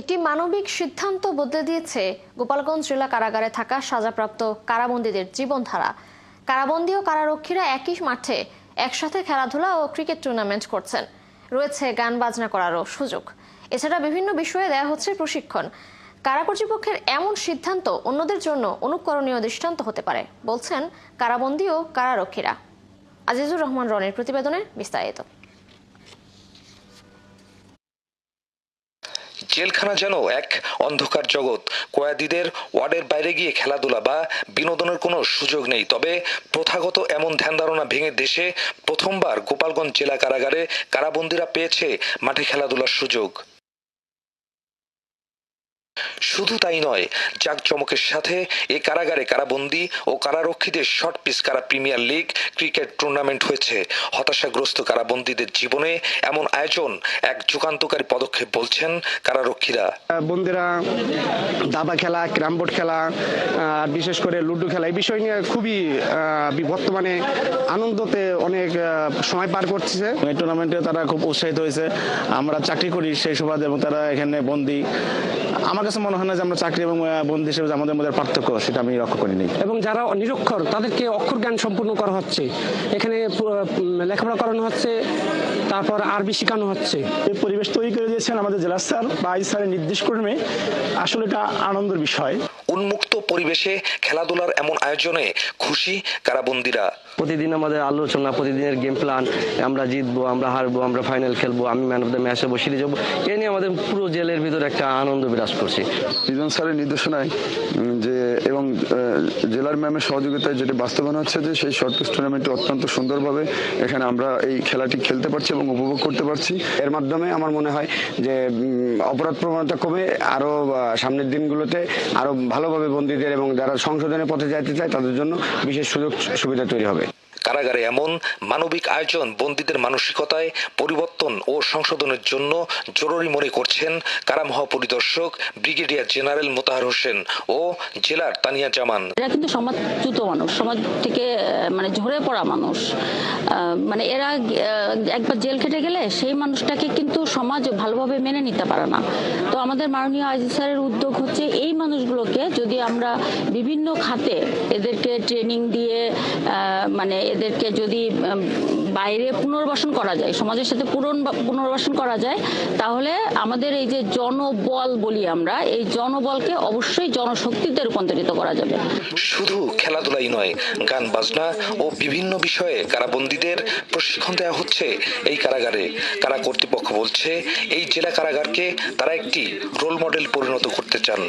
একটি মানবিক সিদ্ধান্ত বদলে দিয়েছে গোপালগঞ্জ জেলা কারাগারে থাকা সাজাপ্রাপ্ত কারাবন্দীদের জীবনধারা। কারাবন্দী ও কারারক্ষীরা একই মাঠে একসাথে খেলাধুলা ও ক্রিকেট টুর্নামেন্ট করছেন। রয়েছে গান বাজনা করারও সুযোগ। এছাড়া বিভিন্ন বিষয়ে দেয়া হচ্ছে প্রশিক্ষণ। কারা কর্তৃপক্ষের এমন সিদ্ধান্ত অন্যদের জন্য অনুকরণীয় দৃষ্টান্ত হতে পারে, বলছেন কারাবন্দী ও কারারক্ষীরা। আজিজুর রহমান রনের প্রতিবেদনে বিস্তারিত। জেলখানা যেন এক অন্ধকার জগৎ। কয়াদিদের ওয়ার্ডের বাইরে গিয়ে খেলাধুলা বা বিনোদনের কোনো সুযোগ নেই। তবে প্রথাগত এমন ধ্যান ধারণা ভেঙে দেশে প্রথমবার গোপালগঞ্জ জেলা কারাগারে কারাবন্দীরা পেয়েছে মাঠে খেলাধুলার সুযোগ। শুধু তাই নয় জাঁকজমকের সাথে এ কারাগারে কারাবন্দী ও কারারক্ষীদের শর্ট পিস কারা প্রিমিয়ার লিগ ক্রিকেট টুর্নামেন্ট হয়েছে। হতাশাগ্রস্ত কারাবন্দীদের জীবনে এমন আয়োজন এক যুগান্তকারী পদক্ষেপ বলছেন কারারক্ষীরা। বন্ধুরা দাবা খেলা ক্যারাম বোর্ড খেলা আর বিশেষ করে লুডো খেলা এই বিষয় নিয়ে খুবই আহ, বর্তমানে আনন্দতে অনেক আহ, সময় পার করছে এই টুর্নামেন্টে তারা খুব উৎসাহিত হয়েছে। আমরা চাকরি করি সেই সুবাদে এবং তারা এখানে বন্দি। আমার কাছে মনে হয় না যে আমরা চাকরি এবং বন্ধু বন্দি হিসেবে আমাদের মধ্যে পার্থক্য সেটা আমি লক্ষ্য করিনি। এবং যারা নিরক্ষর তাদেরকে অক্ষর জ্ঞান সম্পূর্ণ করা হচ্ছে। এখানে লেখাপড়া করানো হচ্ছে তারপর আরবি শেখানো হচ্ছে। এই পরিবেশ তৈরি করে দিয়েছেন আমাদের জেলা স্যার বা আই স্যারের নির্দেশ কর্মে আসলে এটা আনন্দের বিষয়। উন্মুক্ত পরিবেশে খেলাধুলার এমন আয়োজনে খুশি কারাবন্দীরা। প্রতিদিন আমাদের আলোচনা প্রতিদিনের গেম প্ল্যান আমরা জিতবো আমরা হারবো আমরা ফাইনাল খেলব আমি ম্যান অফ দ্য ম্যাচ হব সিরিজ হব এ নিয়ে আমাদের পুরো জেলের ভিতরে একটা আনন্দ বিরাজ করছে। রিজন স্যারের নির্দেশনায় যে এবং আহ, জেলার ম্যামের সহযোগিতায় যেটি বাস্তবায়ন হচ্ছে যে সেই শর্ট পিচ টুর্নামেন্টটি অত্যন্ত সুন্দরভাবে এখানে আমরা এই খেলাটি খেলতে পারছি এবং উপভোগ করতে পারছি। এর মাধ্যমে আমার মনে হয় যে অপরাধ প্রবণতা কমে, আরও সামনের দিনগুলোতে আরও ভালোভাবে বন্দীদের এবং যারা সংশোধনের পথে যাইতে চায়, তাদের জন্য বিশেষ সুযোগ, সুবিধা তৈরি হবে। কারাগারে এমন মানবিক আয়োজন বন্দীদের মানসিকতায় পরিবর্তন ও সংশোধনের জন্য জরুরি মনে করছেন কারা মহাপরিদর্শক ব্রিগেডিয়ার জেনারেল মোতাহার হোসেন ও জেলার তানিয়া জামান। এরা কিন্তু সমাজচ্যুত মানুষ, সমাজ থেকে মানে ঝরে পড়া মানুষ। মানে এরা একবার জেল খেটে গেলে সেই মানুষটাকে কিন্তু সমাজ ভালোভাবে মেনে নিতে পারে না। তো আমাদের মাননীয় আইজি স্যারের উদ্যোগ হচ্ছে এই মানুষগুলোকে যদি আমরা বিভিন্ন খাতে এদেরকে ট্রেনিং দিয়ে মানে এদেরকে যদি বাইরে পুনর্বাসন করা যায়, সমাজের সাথে পুনর্বাসন করা যায়, তাহলে আমাদের এই যে জনবল বলি আমরা, এই জনবলকে অবশ্যই জনশক্তিতে রূপান্তরিত করা যাবে। শুধু খেলাধুলাই নয়, গান, বাজনা ও বিভিন্ন বিষয়ে কারাবন্দীদের প্রশিক্ষণ দেওয়া হচ্ছে এই কারাগারে। কারা কর্তৃপক্ষ বলছে, এই জেলা কারাগারকে তারা একটি রোল মডেল পরিণত করতে চান।